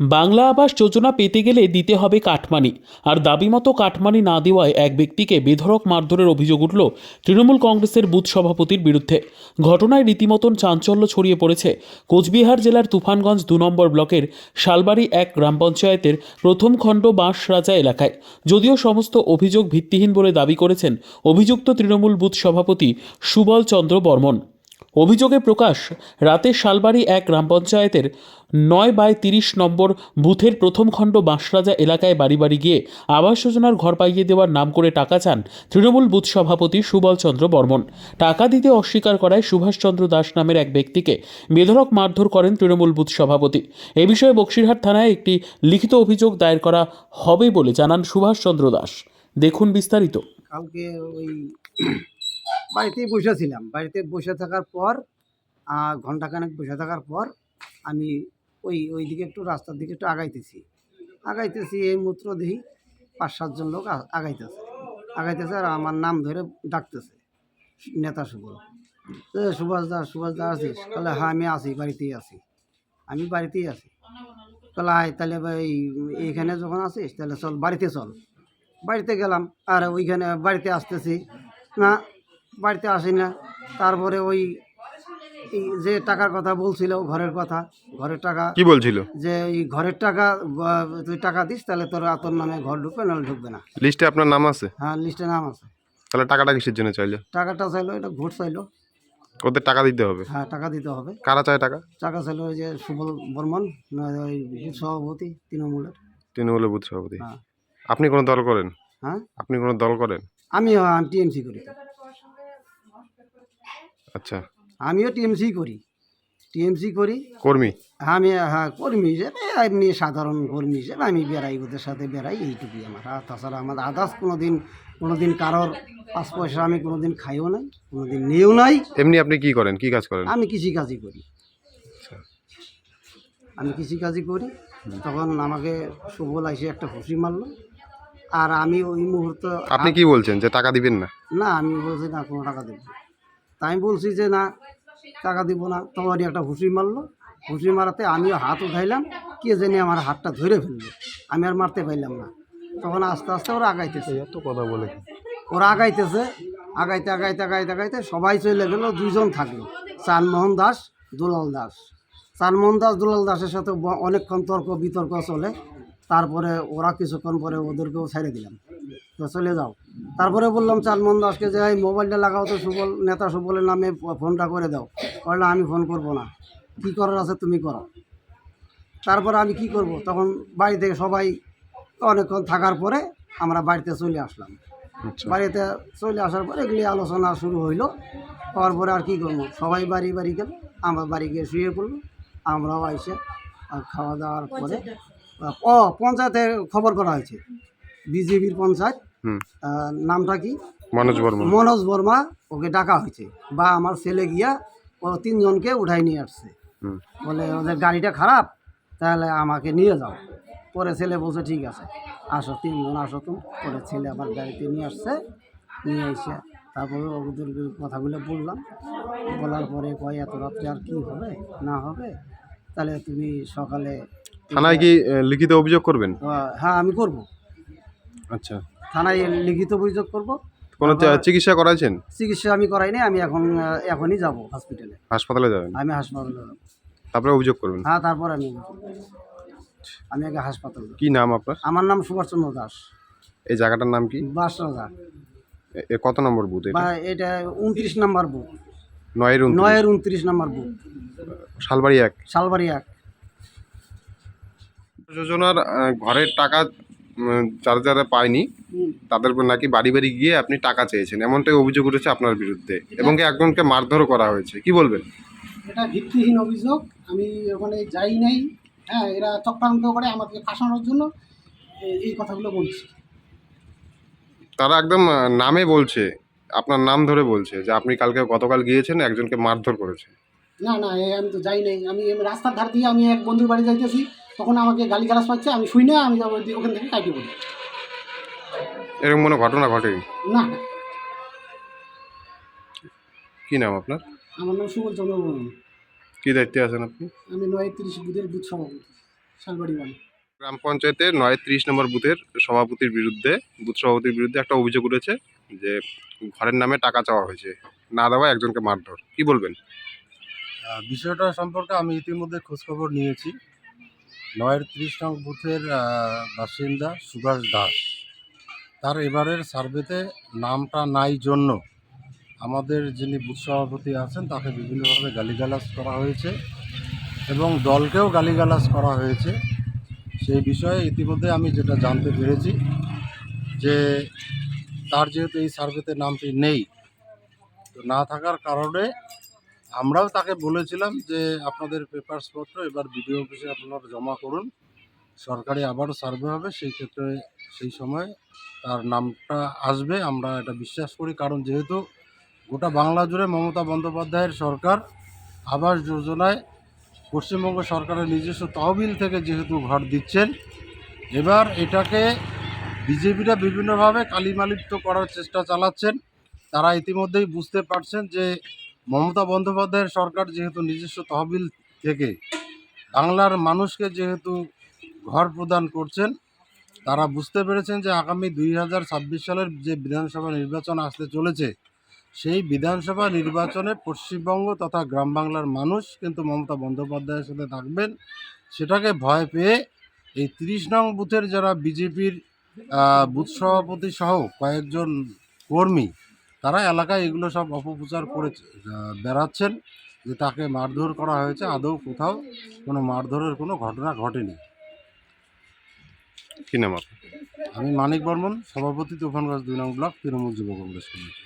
বাংলা আবাস যোজনা পেতে গেলে দিতে হবে কাটমানি আর দাবিমতো কাটমানি না দেওয়ায় এক ব্যক্তিকে বেধড়ক মারধরের অভিযোগ উঠল তৃণমূল কংগ্রেসের বুথ সভাপতির বিরুদ্ধে। ঘটনায় রীতিমতন চাঞ্চল্য ছড়িয়ে পড়েছে কোচবিহার জেলার তুফানগঞ্জ দু নম্বর ব্লকের শালবাড়ি এক গ্রাম পঞ্চায়েতের প্রথম খণ্ড বাঁশরাজা এলাকায়। যদিও সমস্ত অভিযোগ ভিত্তিহীন বলে দাবি করেছেন অভিযুক্ত তৃণমূল বুথ সভাপতি সুবল চন্দ্র বর্মন। অভিযোগে প্রকাশ, রাতে শালবাড়ি এক গ্রাম পঞ্চায়েতের নয় বাই তিরিশ নম্বর বুথের প্রথম খণ্ড বাঁশরাজা এলাকায় বাড়ি বাড়ি গিয়ে আবাস যোজনার ঘর পাইয়ে দেওয়ার নাম করে টাকা চান তৃণমূল বুথ সভাপতি সুবল চন্দ্র বর্মন। টাকা দিতে অস্বীকার করায় সুভাষচন্দ্র দাস নামের এক ব্যক্তিকে বেধড়ক মারধর করেন তৃণমূল বুথ সভাপতি। এ বিষয়ে বক্সিরহাট থানায় একটি লিখিত অভিযোগ দায়ের করা হবে বলে জানান সুভাষচন্দ্র দাস। দেখুন বিস্তারিত। কালকে ওই বাড়িতেই বসেছিলাম। বাড়িতে বসে থাকার পর আহ, ঘন্টাখানেক বসে থাকার পর আমি ওই ওই দিকে একটু রাস্তার দিকে একটু আগাইতেছি। আগাইতেছি এই মূত্র দেখি পাঁচ সাতজন লোক আগাইতেছে। আগাইতেছে আর আমার নাম ধরে ডাকতেছে নেতা সুবল সুভাষ দাস সুভাষ দাস আছিস? তাহলে হ্যাঁ আমি আছি বাড়িতেই আছি। আমি বাড়িতেই আছি। তাহলে আয় তাহলে ভাই এইখানে যখন আছিস তাহলে চল বাড়িতে চল। বাড়িতে গেলাম আর ওইখানে বাড়িতে আসতেছি। না বাড়িতে আসি না। তারপরে ওই যে টাকার কথা বলছিল ঘরের কথা ঘরের টাকা কি বলছিল? যে এই ঘরের টাকা তুই টাকা দিস তাহলে তোর তোর নামে ঘর ঢুকবে নাহলে ঢুকবে না। লিস্টে আপনার নাম আছে? হ্যাঁ লিস্টে নাম আছে। তাহলে টাকাটা কিসের জন্য চাইলো? টাকাটা চাইলো এটা ভোট চাইলো। ওদের টাকা দিতে হবে? হ্যাঁ টাকা দিতে হবে। কারা চায় টাকা? টাকা চাইলো ওই যে সুবল বর্মন ওই বুথ সভাপতি তৃণমূলের। তৃণমূলের বুথ সভাপতি। হ্যাঁ। আপনি কোনো দল করেন? হ্যাঁ? আপনি কোনো দল করেন? আমি টিএমসি করি। আচ্ছা। আমিও টিএমসি করি। টিএমসি করি। কর্মী? আমি হ্যাঁ কর্মী হিসেবে এমনি সাধারণ কর্মী হিসেবে আমি বেড়াই ওদের সাথে বেড়াই এইটুকুই আমার। আর তাছাড়া আমার আদার্স কোনো দিন কোনো দিন কারোর পাঁচ পয়সা আমি কোনো দিন খাইও নাই কোনো দিন নিয়েও নাই। এমনি আপনি কি করেন? কি কাজ করেন? আমি কৃষিকাজই করি। আমি কৃষিকাজই করি। তখন আমাকে সুবল এসে একটা খুশি মারলো। আর আমি ওই মুহূর্তে আপনি কি বলছেন যে টাকা দিবেন না? না আমি বলছি না কোনো টাকা দেবো আমি বলছি যে না টাকা দিব না। তোমারই একটা হুঁশি মারলো। হুঁশি মারাতে আমিও হাত উঠাইলাম কে জানি আমার হাতটা ধরে ফেলল। আমি আর মারতে পারলাম না। তখন আস্তে আস্তে ওরা আগাইতেছে। এত কথা বলে ওরা আগাইতেছে। আগাইতে আগাইতে আগাইতে আগাইতে সবাই চলে গেল দুইজন থাকল। চানমোহন দাস দুলাল দাস। চানমোহন দাস দুলাল দাসের সাথে অনেকক্ষণ তর্ক বিতর্ক চলে। তারপরে ওরা কিছুক্ষণ পরে ওদেরকেও ছেড়ে দিলাম। তো চলে যাও। তারপরে বললাম চানমোহন দাসকে যে এই মোবাইলটা লাগাও তো সুবল নেতা সুবলের নামে ফোনটা করে দাও। বললাম আমি ফোন করব না। কি করার আছে তুমি করো। তারপরে আমি কি করব? তখন বাড়ি থেকে সবাই অনেকক্ষণ থাকার পরে আমরা বাড়িতে চলে আসলাম। আচ্ছা। বাড়িতে চলে আসার পরে এগুলি আলোচনা শুরু হইল। হওয়ার পরে আর কি করব? সবাই বাড়ি বাড়ি গেল আমরা বাড়ি গিয়ে শুয়ে পড়ল আমরাও আইসে আর খাওয়া দাওয়ার পরে ও পঞ্চায়েতে খবর করা হয়েছে। বিজেপির পঞ্চায়েত নামটা কি? মনোজ বর্মা। মনোজ বর্মা ওকে ডাকা হয়েছে। বা আমার ছেলে গিয়া ও তিনজনকে উঠাই নিয়ে আসছে। হুম। বলে ওদের গাড়িটা খারাপ তাহলে আমাকে নিয়ে যাও। পরে ছেলে বলছে ঠিক আছে আসো তিনজন আসো তুমি পরে ছেলে আবার গাড়িতে নিয়ে আসছে নিয়ে এসে তারপরে ওদের কথাগুলো বললাম। বলার পরে কয় এত রাত্রে আর কি হবে? না হবে? তাহলে তুমি সকালে থানায় কি লিখিত অভিযোগ করবেন? হ্যাঁ আমি করব। আচ্ছা। থানায় লিখিত অভিযোগ করব। কোনো চিকিৎসা করাইছেন? চিকিৎসা আমি করাইনি আমি এখন এখনই যাব হসপিটালে হাসপাতালে যাবেন? আমি হাসপাতালে যাব। তারপরে অভিযোগ করবেন? হ্যাঁ তারপর আমি আমি আগে হাসপাতালে। কি নাম আপনার? আমার নাম সুভাষচন্দ্র দাস। এই জায়গাটার নাম কি? বাসরাজা এ- কত নম্বর বুথ এটা? এটা উনত্রিশ নাম্বার বুক নয়ের। নয়ের উনত্রিশ নাম্বার বুক শালবাড়ি এক। শালবাড়ি এক। যোজনার ঘরের টাকা যারা যারা পায়নি তাদের নাকি বাড়ি বাড়ি গিয়ে আপনি টাকা চেয়েছেন। এমনটাই অভিযোগ উঠেছে আপনার বিরুদ্ধে। এবং একজনকে মারধরও করা হয়েছে? কি বলবেন? এটা ভিত্তিহীন অভিযোগ। আমি ওখানে যাই নাই। হ্যাঁ এরা চক্রান্ত করে আমাকে ফাঁসানোর জন্য এই কথাগুলো বলছি। তারা একদম নামে বলছে আপনার নাম ধরে বলছে যে আপনি কালকে গতকাল গিয়েছেন একজনকে মারধর করেছে। না না আমি তো যাই নাই। আমি রাস্তার ধার দিয়ে আমি এক বন্ধুর বাড়ি যাইতেছি। তখন আমাকে গালি গালাজ পাচ্ছে আমি শুই না আমি যাব ওখান থেকে কাটিয়ে পড়ি এরকম কোনো ঘটনা ঘটেনি? না। কি নাম আপনার? আমার নাম সুবল চন্দ্র বর্মন। কি দায়িত্বে আছেন আপনি? আমি নয় তিরিশ বুধের বুথ সভাপতি শালবাড়ি বাড়ি। গ্রাম পঞ্চায়েতের নয় ত্রিশ নম্বর বুথের সভাপতির বিরুদ্ধে বুথ সভাপতির বিরুদ্ধে একটা অভিযোগ উঠেছে যে ঘরের নামে টাকা চাওয়া হয়েছে। না দেওয়া একজনকে মারধর। কি বলবেন? বিষয়টা সম্পর্কে আমি ইতিমধ্যে খোঁজখবর নিয়েছি। নয়ের ত্রিশ নং বুথের বাসিন্দা সুভাষ দাস। তার এবারের সার্ভেতে নামটা নাই জন্য আমাদের যিনি বুথ সভাপতি আছেন, তাকে বিভিন্নভাবে গালিগালাজ করা হয়েছে এবং দলকেও গালিগালাজ করা হয়েছে। সেই বিষয়ে ইতিমধ্যে আমি যেটা জানতে পেরেছি যে তার যেহেতু এই সার্ভেতে নামটি নেই, তো না থাকার কারণে আমরাও তাকে বলেছিলাম যে আপনাদের পেপারসপত্র এবার বিডিও অফিসে আপনারা জমা করুন। সরকারি আবারও সার্ভে হবে, সেই ক্ষেত্রে সেই সময় তার নামটা আসবে। আমরা এটা বিশ্বাস করি, কারণ যেহেতু গোটা বাংলা জুড়ে মমতা বন্দ্যোপাধ্যায়ের সরকার, আবাস যোজনায় পশ্চিমবঙ্গ সরকারের নিজস্ব তহবিল থেকে যেহেতু ঘর দিচ্ছেন, এবার এটাকে বিজেপিরা বিভিন্নভাবে কালিমালিপ্ত করার চেষ্টা চালাচ্ছেন। তারা ইতিমধ্যেই বুঝতে পারছেন যে মমতা বন্দ্যোপাধ্যায়ের সরকার যেহেতু নিজস্ব তহবিল থেকে বাংলার মানুষকে যেহেতু ঘর প্রদান করছেন, তারা বুঝতে পেরেছেন যে আগামী দুই হাজার ছাব্বিশ সালের যে বিধানসভা নির্বাচন আসতে চলেছে, সেই বিধানসভা নির্বাচনে পশ্চিমবঙ্গ তথা গ্রাম বাংলার মানুষ কিন্তু মমতা বন্দ্যোপাধ্যায়ের সাথে থাকবেন। সেটাকে ভয় পেয়ে এই তিরিশ নং বুথের যারা বিজেপির বুথ সভাপতি সহ কয়েকজন কর্মী তারা এলাকায় এগুলো সব অপপ্রচার করে বেড়াচ্ছেন যে তাকে মারধর করা হয়েছে আদৌ কোথাও কোনো মারধরের কোনো ঘটনা ঘটেনি। কি নাম আমি মানিক বর্মন সভাপতি তুফানগঞ্জ দুই নং ব্লক তৃণমূল যুব কংগ্রেস কমিটি।